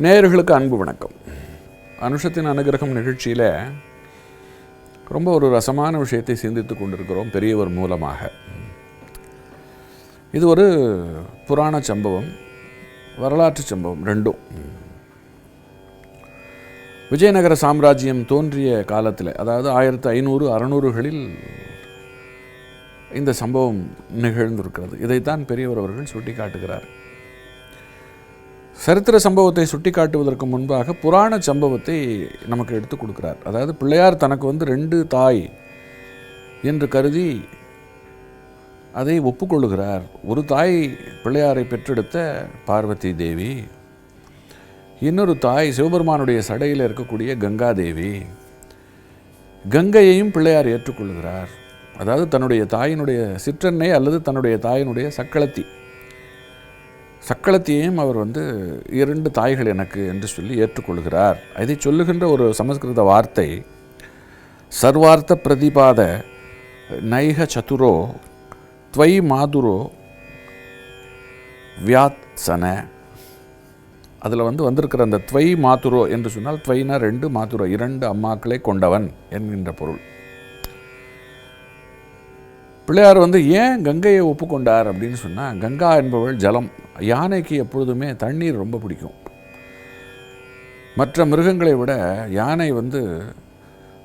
நேயர்களுக்கு அன்பு வணக்கம். அனுஷத்தின் அனுகிரகம் நிகழ்ச்சியில் ரொம்ப ஒரு ரசமான விஷயத்தை சிந்தித்து கொண்டிருக்கிறோம் பெரியவர் மூலமாக. இது ஒரு புராண சம்பவம் வரலாற்று சம்பவம் ரெண்டும். விஜயநகர சாம்ராஜ்யம் தோன்றிய காலத்தில் அதாவது ஆயிரத்து ஐநூறு அறநூறுகளில் இந்த சம்பவம் நிகழ்ந்திருக்கிறது. இதைத்தான் பெரியவர் அவர்கள் சுட்டி காட்டுகிறார் சரித்திர சம்பவத்தை சுட்டி காட்டுவதற்கு முன்பாக புராண சம்பவத்தை நமக்கு எடுத்து கொடுக்கிறார். அதாவது பிள்ளையார் தனக்கு வந்து ரெண்டு தாய் என்று கருதி அதை ஒப்புக்கொள்ளுகிறார். ஒரு தாய் பிள்ளையாரை பெற்றெடுத்த பார்வதி தேவி இன்னொரு தாய் சிவபெருமானுடைய சடையில் இருக்கக்கூடிய கங்கா தேவி. கங்கையையும் பிள்ளையார் ஏற்றுக்கொள்கிறார். அதாவது தன்னுடைய தாயினுடைய சிற்றன்னை அல்லது தன்னுடைய தாயினுடைய சக்களத்தி. சக்களத்தையும் அவர் வந்து இரண்டு தாய்கள் எனக்கு என்று சொல்லி ஏற்றுக்கொள்கிறார். அதை சொல்லுகின்ற ஒரு சமஸ்கிருத வார்த்தை சர்வார்த்த பிரதிபாத நைக சதுரோ துவை மாதுரோ வியாத்சன. அதில் வந்து வந்திருக்கிற அந்த துவை மாதுரோ என்று சொன்னால் துவைனா ரெண்டு மாதுரோ இரண்டு அம்மாக்களை கொண்டவன் என்கின்ற பொருள். பிள்ளையார் வந்து ஏன் கங்கையை ஒப்புக்கொண்டார் அப்படின்னு சொன்னால் கங்கா என்பவள் ஜலம். யானைக்கு எப்பொழுதுமே தண்ணீர் ரொம்ப பிடிக்கும். மற்ற மிருகங்களை விட யானை வந்து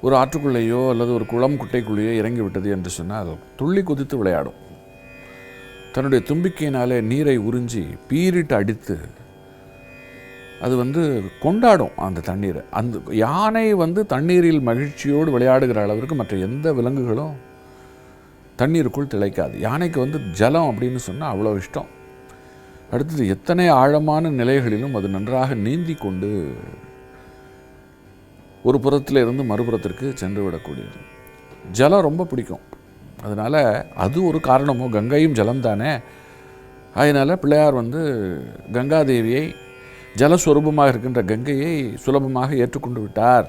ஒரு ஆற்றுக்குள்ளேயோ அல்லது ஒரு குளம் குட்டைக்குள்ளேயோ இறங்கி விட்டது என்று சொன்னால் துள்ளி குதித்து விளையாடும். தன்னுடைய தும்பிக்கையினாலே நீரை உறிஞ்சி பீரிட்டு அடித்து அது வந்து கொண்டாடும் அந்த தண்ணீரை. அந்த யானை வந்து தண்ணீரில் மகிழ்ச்சியோடு விளையாடுகிற அளவிற்கு மற்ற எந்த விலங்குகளும் தண்ணீருக்குள் திளைக்காது. யானைக்கு வந்து ஜலம் அப்படின்னு சொன்னால் அவ்வளோ இஷ்டம். அடுத்தது எத்தனை ஆழமான நிலைகளிலும் அது நன்றாக நீந்தி கொண்டு ஒரு புறத்தில் இருந்து மறுபுறத்திற்கு சென்று விடக்கூடியது. ஜலம் ரொம்ப பிடிக்கும். அதனால் அது ஒரு காரணமோ கங்கையும் ஜலம் தானே அதனால் பிள்ளையார் வந்து கங்காதேவியை ஜலஸ்வரூபமாக இருக்கின்ற கங்கையை சுலபமாக ஏற்றுக்கொண்டு விட்டார்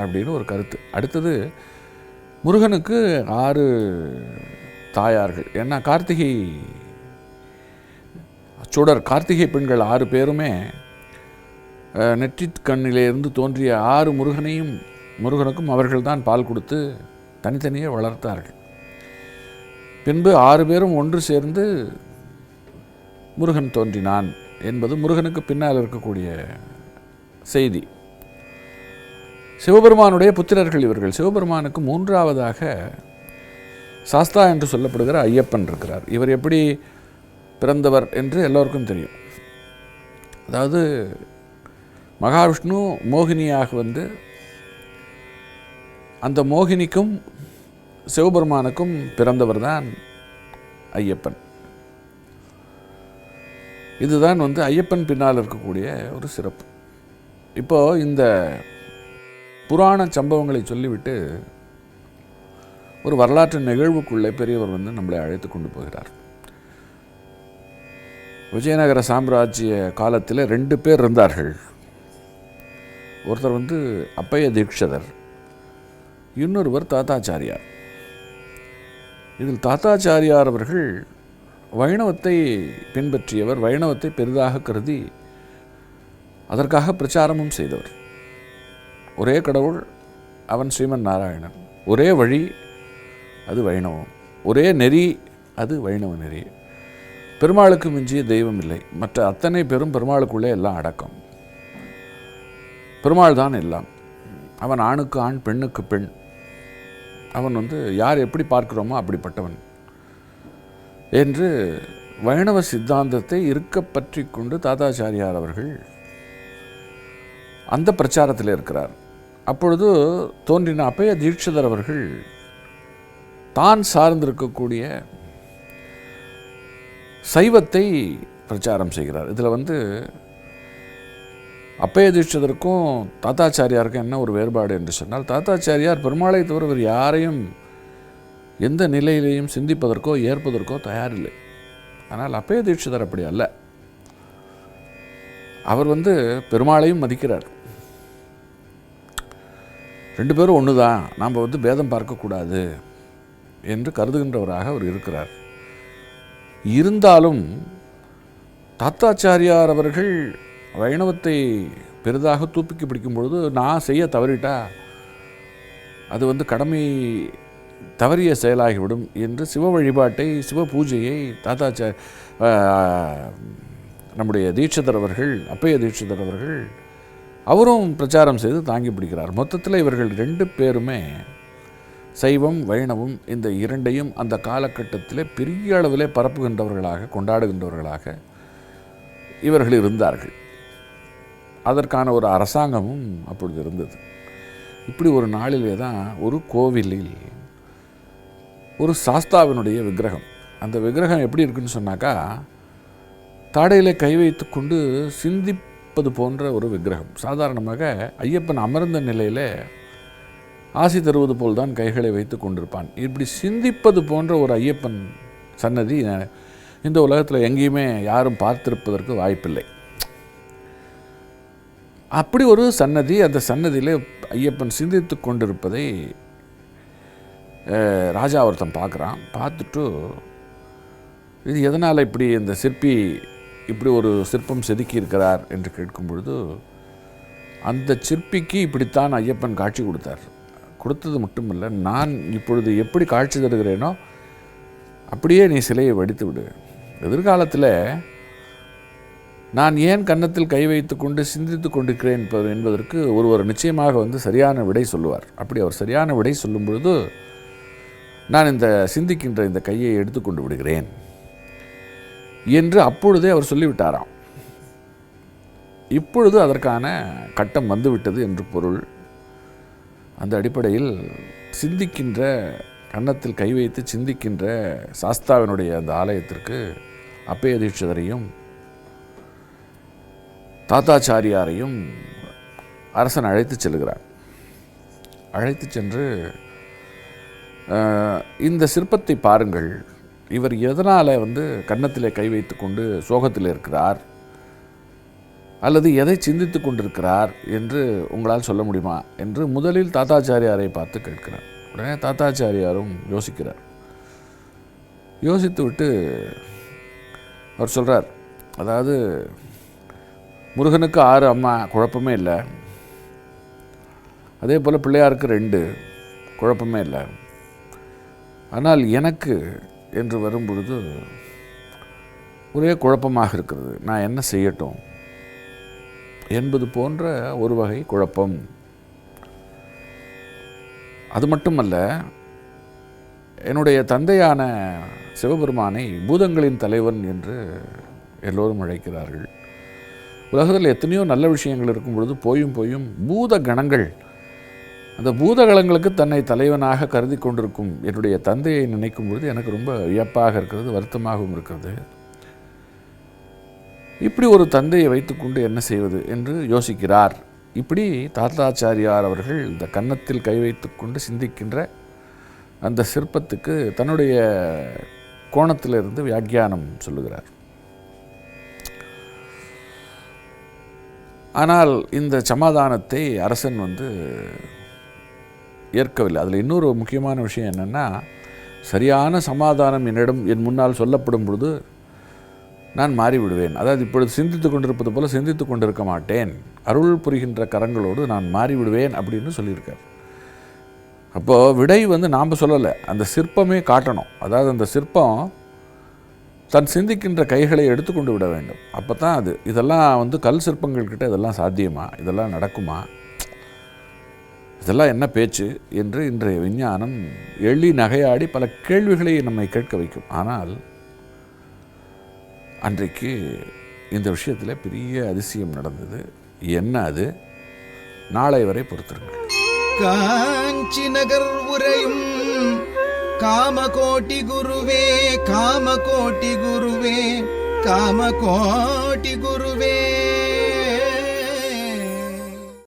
அப்படின்னு ஒரு கருத்து. அடுத்தது முருகனுக்கு ஆறு தாயார்கள். ஏன்னா கார்த்திகை சுடர். கார்த்திகை பெண்கள் ஆறு பேருமே நெற்றிக் கண்ணிலிருந்து தோன்றிய ஆறு முருகனையும் முருகனுக்கும் அவர்கள்தான் பால் கொடுத்து தனித்தனியே வளர்த்தார்கள். பின்பு ஆறு பேரும் ஒன்று சேர்ந்து முருகன் தோன்றினான் என்பது முருகனுக்கு பின்னால் இருக்கக்கூடிய செய்தி. சிவபெருமானுடைய புத்திரர்கள் இவர்கள். சிவபெருமானுக்கு மூன்றாவதாக சாஸ்தா என்று சொல்லப்படுகிற ஐயப்பன் இருக்கிறார். இவர் எப்படி பிறந்தவர் என்று எல்லோருக்கும் தெரியும். அதாவது மகாவிஷ்ணு மோகினியாக வந்து அந்த மோகினிக்கும் சிவபெருமானுக்கும் பிறந்தவர் தான் ஐயப்பன். இதுதான் வந்து ஐயப்பன் பின்னால் இருக்கக்கூடிய ஒரு சிறப்பு. இப்போது இந்த புராண சம்பவங்களை சொல்லிவிட்டு ஒரு வரலாற்று நிகழ்வுக்குள்ளே பெரியவர் வந்து நம்மளை அழைத்து கொண்டு போகிறார். விஜயநகர சாம்ராஜ்ய காலத்தில் ரெண்டு பேர் இருந்தார்கள். ஒருத்தர் வந்து அப்பைய தீட்சதர் இன்னொருவர் தாத்தாச்சாரியார். இதில் தாத்தாச்சாரியார் அவர்கள் வைணவத்தை பின்பற்றியவர் வைணவத்தை பெரிதாக கருதி அதற்காக பிரச்சாரமும் செய்தவர். ஒரே கடவுள் அவன் ஸ்ரீமன் நாராயணன். ஒரே வழி அது வைணவம். ஒரே நெறி அது வைணவ நெறி. பெருமாளுக்கு மிஞ்சிய தெய்வம் இல்லை மற்ற அத்தனை பெரும் பெருமாளுக்குள்ளே எல்லாம் அடக்கம். பெருமாள் தான் எல்லாம். அவன் ஆணுக்கு ஆண் பெண்ணுக்கு பெண். அவன் வந்து யார் எப்படி பார்க்கிறோமோ அப்படிப்பட்டவன். என்று வைணவ சித்தாந்தத்தை இருக்க பற்றி கொண்டு தாதாச்சாரியார் அவர்கள் அந்த பிரச்சாரத்தில் இருக்கிறார். அப்பொழுது தோன்றின அப்பைய தீட்சிதர் அவர்கள் தான் சார்ந்திருக்கக்கூடிய சைவத்தை பிரச்சாரம் செய்கிறார். இதில் வந்து அப்பைய தீட்சிதருக்கும் தாத்தாச்சாரியாருக்கும் என்ன ஒரு வேறுபாடு என்று சொன்னால் தாத்தாச்சாரியார் பெருமாளை தவிர வேறு யாரையும் எந்த நிலையிலையும் சிந்திப்பதற்கோ ஏற்பதற்கோ தயாரில்லை. ஆனால் அப்பைய தீட்சிதர் அப்படி அல்ல. அவர் வந்து பெருமாளையும் மதிக்கிறார். ரெண்டு பேரும் ஒன்று தான் நாம் வந்து பேதம் பார்க்கக்கூடாது என்று கருதுகின்றவராக அவர் இருக்கிறார். இருந்தாலும் தாத்தாச்சாரியார் அவர்கள் வைணவத்தை பெரிதாக தூப்பிக்கு பிடிக்கும் பொழுது நான் செய்ய தவறிட்டா? அது வந்து கடமை தவறிய செயலாகிவிடும் என்று சிவ வழிபாட்டை சிவ பூஜையை தாத்தாச்சா நம்முடைய தீட்சிதர் அவர்கள் அப்பைய தீட்சிதர் அவர்கள் அவரும் பிரச்சாரம் செய்து தாங்கி பிடிக்கிறார். மொத்தத்தில் இவர்கள் ரெண்டு பேருமே சைவம் வைணவம் இந்த இரண்டையும் அந்த காலகட்டத்தில் பெரிய அளவிலே பரப்புகின்றவர்களாக கொண்டாடுகின்றவர்களாக இவர்கள் இருந்தார்கள். அதற்கான ஒரு அரசாங்கமும் அப்பொழுது இருந்தது. இப்படி ஒரு நாளிலே தான் ஒரு கோவிலில் ஒரு சாஸ்தாவினுடைய விக்கிரகம். அந்த விக்கிரகம் எப்படி இருக்குன்னு சொன்னாக்கா தாடையிலே கை வைத்து கொண்டு சிந்திப்பது போன்ற ஒரு விக்கிரகம். சாதாரணமாக ஐயப்பன் அமர்ந்த நிலையில் ஆசி தருவது போல் தான் கைகளை வைத்து கொண்டிருப்பான். இப்படி சிந்திப்பது போன்ற ஒரு ஐயப்பன் சன்னதி இந்த உலகத்தில் எங்கேயுமே யாரும் பார்த்திருப்பதற்கு வாய்ப்பில்லை. அப்படி ஒரு சன்னதி அந்த சன்னதியிலே ஐயப்பன் சிந்தித்து கொண்டிருப்பதை ராஜா ஒருத்தன் பார்க்குறான். பார்த்துட்டு இது எதனால் இப்படி இந்த சிற்பி இப்படி ஒரு சிற்பம் செதுக்கி இருக்கிறார் என்று கேட்கும் பொழுது அந்த சிற்பிக்கு இப்படித்தான் ஐயப்பன் காட்சி கொடுத்தார். கொடுத்தது மட்டுமல்ல நான் இப்பொழுது எப்படி காட்சி தருகிறேனோ அப்படியே நீ சிலையை வடித்து விடு. எதிர்காலத்தில் நான் ஏன் கன்னத்தில் கை வைத்து கொண்டு சிந்தித்து கொண்டிருக்கிறேன் என்பதற்கு ஒருவர் நிச்சயமாக வந்து சரியான விடை சொல்லுவார். அப்படி அவர் சரியான விடை சொல்லும் பொழுது நான் இந்த சிந்திக்கின்ற இந்த கையை எடுத்துக்கொண்டு விடுகிறேன் என்று அப்பொழுதே அவர் சொல்லிவிட்டாராம். இப்பொழுது அதற்கான கட்டம் வந்துவிட்டது என்று பொருள். அந்த அடிப்படையில் சிந்திக்கின்ற கன்னத்தில் கை வைத்து சிந்திக்கின்ற சாஸ்தாவினுடைய அந்த ஆலயத்திற்கு அப்பைய தீட்சிதரையும் தாத்தாச்சாரியாரையும் அரசன் அழைத்து செல்கிறார். அழைத்து சென்று இந்த சிற்பத்தை பாருங்கள். இவர் எதனால் வந்து கன்னத்தில் கை வைத்து கொண்டு சோகத்தில் இருக்கிறார்? அல்லது எதை சிந்தித்து கொண்டிருக்கிறார் என்று உங்களால் சொல்ல முடியுமா என்று முதலில் தாத்தாச்சாரியாரை பார்த்து கேட்கிறார். உடனே தாத்தாச்சாரியாரும் யோசிக்கிறார். யோசித்து விட்டு அவர் சொல்கிறார் அதாவது முருகனுக்கு ஆறு அம்மா குழப்பமே இல்லை. அதே போல் பிள்ளையாருக்கு ரெண்டு குழப்பமே இல்லை. ஆனால் எனக்கு என்று வரும்பொழுது ஒரே குழப்பமாக இருக்கிறது. நான் என்ன செய்யட்டும்? என்பது போன்ற ஒரு வகை குழப்பம். அது மட்டுமல்ல என்னுடைய தந்தையான சிவபெருமானை பூதங்களின் தலைவன் என்று எல்லோரும் அழைக்கிறார்கள். உலகத்தில் எத்தனையோ நல்ல விஷயங்கள் இருக்கும் பொழுது போயும் போயும் பூத கணங்கள் அந்த பூதகணங்களுக்கு தன்னை தலைவனாக கருதி கொண்டிருக்கும் என்னுடைய தந்தையை நினைக்கும் பொழுது எனக்கு ரொம்ப வியப்பாக இருக்கிறது வருத்தமாகவும் இருக்கிறது. இப்படி ஒரு தந்தையை வைத்துக்கொண்டு என்ன செய்வது என்று யோசிக்கிறார். இப்படி தாத்தாச்சாரியார் அவர்கள் இந்த கன்னத்தில் கை வைத்துக்கொண்டு சிந்திக்கின்ற அந்த சிற்பத்துக்கு தன்னுடைய கோணத்திலிருந்து வியாக்கியானம் சொல்லுகிறார். ஆனால் இந்த சமாதானத்தை அரசன் வந்து ஏற்கவில்லை. அதில் இன்னொரு முக்கியமான விஷயம் என்னென்னா சரியான சமாதானம் என்னிடம் என் முன்னால் சொல்லப்படும் பொழுது நான் மாறிவிடுவேன். அதாவது இப்பொழுது சிந்தித்து கொண்டிருப்பது போல சிந்தித்து கொண்டிருக்க மாட்டேன். அருள் புரிகின்ற கரங்களோடு நான் மாறிவிடுவேன் அப்படின்னு சொல்லியிருக்கார். அப்போது விடை வந்து நாம் சொல்லலை. அந்த சிற்பமே காட்டணும். அதாவது அந்த சிற்பம் தன் சிந்திக்கின்ற கைகளை எடுத்துக்கொண்டு விட வேண்டும். அப்போ தான் அது. இதெல்லாம் வந்து கல் சிற்பங்கள்கிட்ட இதெல்லாம் சாத்தியமா? இதெல்லாம் நடக்குமா? இதெல்லாம் என்ன பேச்சு? என்று இன்றைய விஞ்ஞானம் எள்ளி நகையாடி பல கேள்விகளை நம்மை கேட்க வைக்கும். ஆனால் அன்றைக்கு இந்த விஷயத்தில் பெரிய அதிசயம் நடந்தது. என்ன அது? நாளை வரை பொறுத்திருங்கள். காஞ்சி நகர் உரையும் காமகோட்டி குருவே காமகோட்டி குருவே காமகோட்டி குருவே.